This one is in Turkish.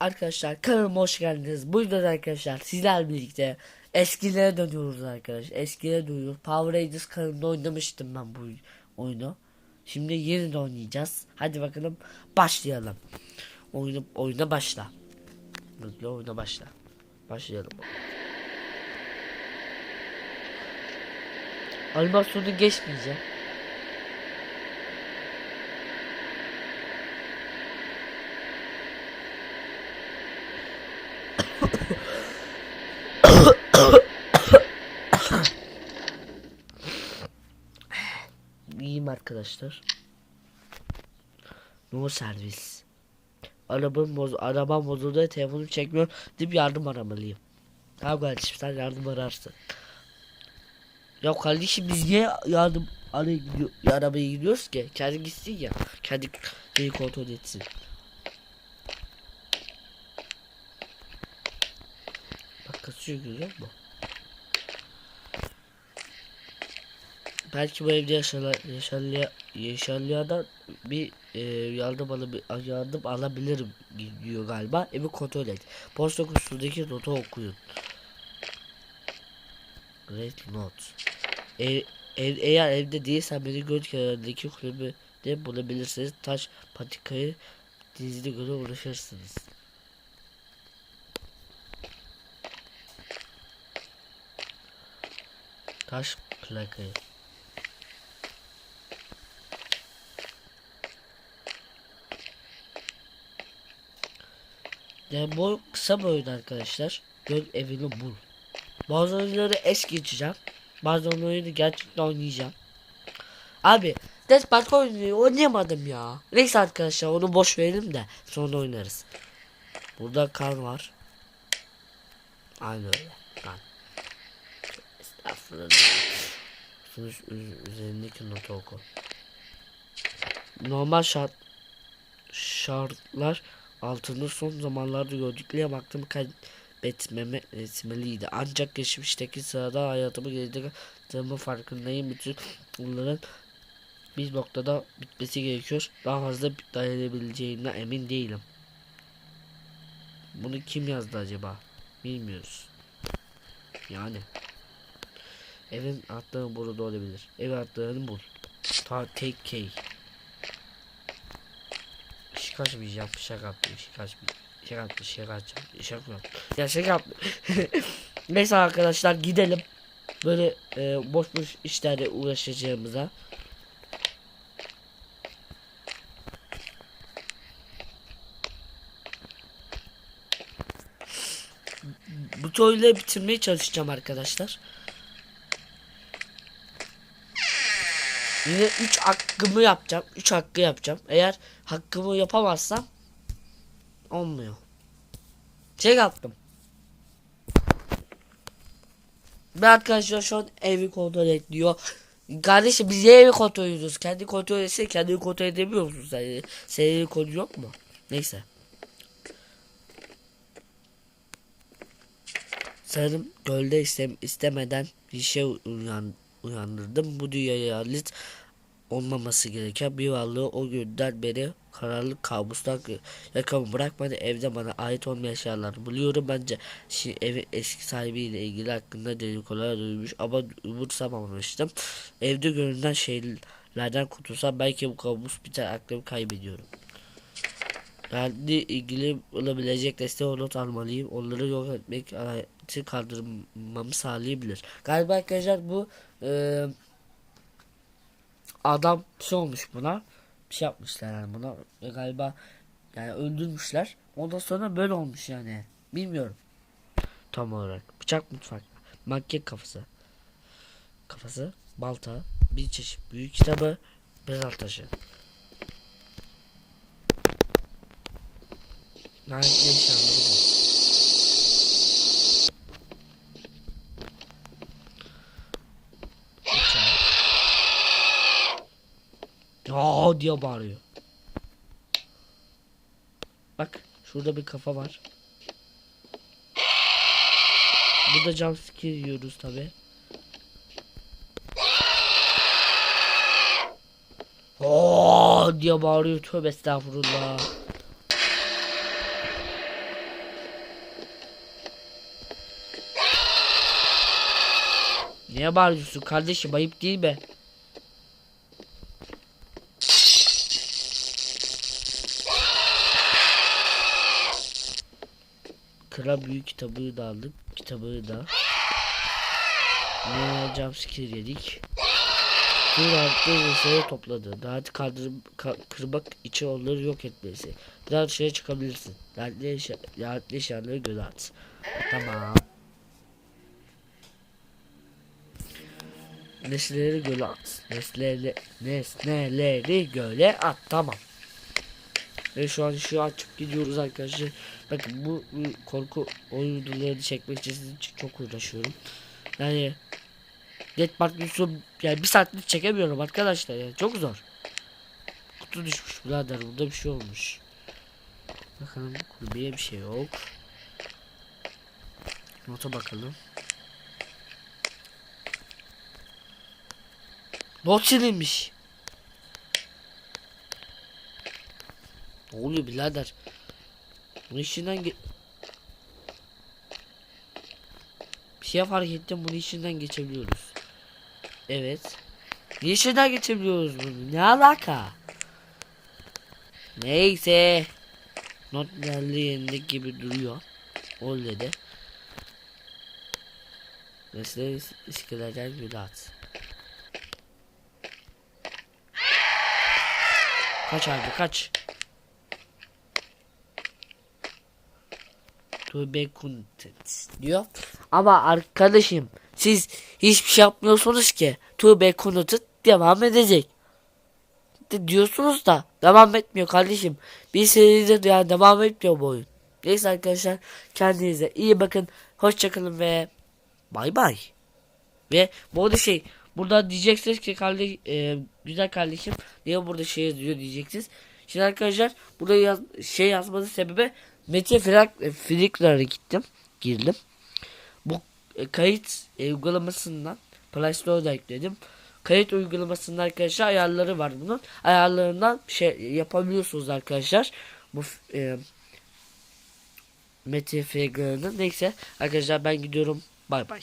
arkadaşlar kanalıma hoş geldiniz. Bu videoda arkadaşlar sizlerle birlikte eskilere dönüyoruz arkadaşlar. Eskilere dönüyoruz. Power Rangers kanalında oynamıştım ben bu oyunu. Şimdi yeniden oynayacağız. Hadi bakalım başlayalım. Oyunu, oyuna başla. Mutlu oyuna başla. Başlayalım. Animasyonu geçmeyeceğim. Arkadaşlar. No servis. Arabam boz arabam bozuldu telefonum çekmiyor deyip yardım aramalıyım. Tamam kardeşim sen yardım ararsın. Ya kardeşim biz niye yardım araya gidiyor, arabaya gidiyoruz ki? Kendi gitsin ya. Kendi şeyi kontrol etsin. Bak kasıyor görüyor musun? Belki bu evde yaşayan yaşayan yaşayanlardan bir e, yardım alab yardım alabilirim diyor galiba. Evi kontrol et. Posta kutusundaki notu okuyun. Great note. Ev, ev, eğer evde değilsen beni göl kenarındaki kulübü de bulabilirsiniz. Taş patikayı dizine göre uğraşırsınız. Taş plakayı. Yani bu kısa bir oyun arkadaşlar. Göl evini bul. Bazı oyunları es geçeceğim. Bazı oyunları gerçekten oynayacağım. Abi Death Park oyunu oynayamadım ya. Neyse arkadaşlar onu boş verelim de sonra oynarız. Burada kan var. Aynı öyle. Kan. Estağfurullah. Üz- üzerindeki notu oku. Normal şart şartlar altında son zamanlarda gördüklerime baktım kaybetmeme etmeliydi. Ancak geçmişteki sırada hayatımı geride farkındayım. Bütün bunların bir noktada bitmesi gerekiyor. Daha fazla dayanabileceğimden emin değilim. Bunu kim yazdı acaba? Bilmiyoruz. Yani. Evin atları burada olabilir. Ev atlarını bul. Ta tek key. Işık açmayacağım. Şaka yaptım. Işık açmayacağım. Şaka yaptım. Şaka açacağım. Şaka yaptım. Ya şaka yaptım. Neyse arkadaşlar gidelim. Böyle e, boş boş işlerle uğraşacağımıza. Bu toyla bitirmeye çalışacağım arkadaşlar. Yine 3 hakkımı yapacağım. 3 hakkı yapacağım. Eğer hakkımı yapamazsam olmuyor. Çek attım. Ben arkadaşlar şu an evi kontrol ediyor. Kardeşim biz evi kontrol ediyoruz? Kendi kontrol etse kendi kontrol edemiyor musun sen? Senin konu yok mu? Neyse. Sanırım gölde istem istemeden bir şey uyan uyandırdım. Bu dünyaya ait olmaması gereken bir varlığı o günden beri karanlık kabustan yakamı bırakmadı. Evde bana ait olmayan eşyalar buluyorum. Bence şimdi evin eski sahibiyle ilgili hakkında dedikodular duymuş ama umursamamıştım. Evde görünen şeylerden kurtulsam belki bu kabus biter aklımı kaybediyorum. Yani ilgili olabilecek destek not almalıyım. Onları yok etmek hayatı kaldırmamı sağlayabilir. Galiba arkadaşlar bu e, adam şey olmuş buna. Bir şey yapmışlar yani buna. Ve galiba yani öldürmüşler. Ondan sonra böyle olmuş yani. Bilmiyorum. Tam olarak. Bıçak mutfak. Makyaj kafası. Kafası. Balta. Bir çeşit büyük kitabı. Mezar taşı. Lanet eşyaları bu. Aa diye bağırıyor. Bak şurada bir kafa var. Burada jumpscare yiyoruz tabi. Oo diye bağırıyor tövbe estağfurullah. Niye bağırıyorsun kardeşim ayıp değil mi? Kral büyük kitabı da aldık. Kitabı da. Ne jumpscare yedik. Bir artı vesaire topladı. Dağıtı kaldırıp ka- kırmak için onları yok etmesi. Biraz dışarı çıkabilirsin. Dertli, eşya, dertli eşyaları göze at. Tamam. Nesneleri göle at. Nesneleri, nesneleri göle at. Tamam. Ve şu an şu açıp gidiyoruz arkadaşlar. Bakın bu, bu korku oyun videolarını çekmek için sizin için çok uğraşıyorum. Yani Dead Park yani bir saatlik çekemiyorum arkadaşlar yani çok zor. Kutu düşmüş birader burada bir şey olmuş. Bakalım kulübeye bir şey yok. Nota bakalım. Not silinmiş. Ne oluyor birader? Bunun içinden Bir şey fark ettim bunun içinden geçebiliyoruz. Evet. Niye içinden geçebiliyoruz bunu? Ne alaka? Neyse. Not geldi yerindeki gibi duruyor. Öyle de. Mesela is- iskeletler gül at. Kaç abi kaç. To be content diyor. Ama arkadaşım siz hiçbir şey yapmıyorsunuz ki. To be content devam edecek. De diyorsunuz da devam etmiyor kardeşim. Bir seride yani devam etmiyor bu oyun. Neyse arkadaşlar kendinize iyi bakın. Hoşçakalın ve bay bay. Ve bu arada şey burada diyeceksiniz ki kardeş, e, güzel kardeşim niye burada şey yazıyor diyeceksiniz. Şimdi arkadaşlar burada yaz, şey yazmanın sebebi Mete Frak, e, gittim. Girdim. Bu e, kayıt e, uygulamasından Play Store'da ekledim. Kayıt uygulamasında arkadaşlar ayarları var bunun. Ayarlarından şey yapabiliyorsunuz arkadaşlar. Bu e, Mete Flickr'ının neyse arkadaşlar ben gidiyorum. Bay bay.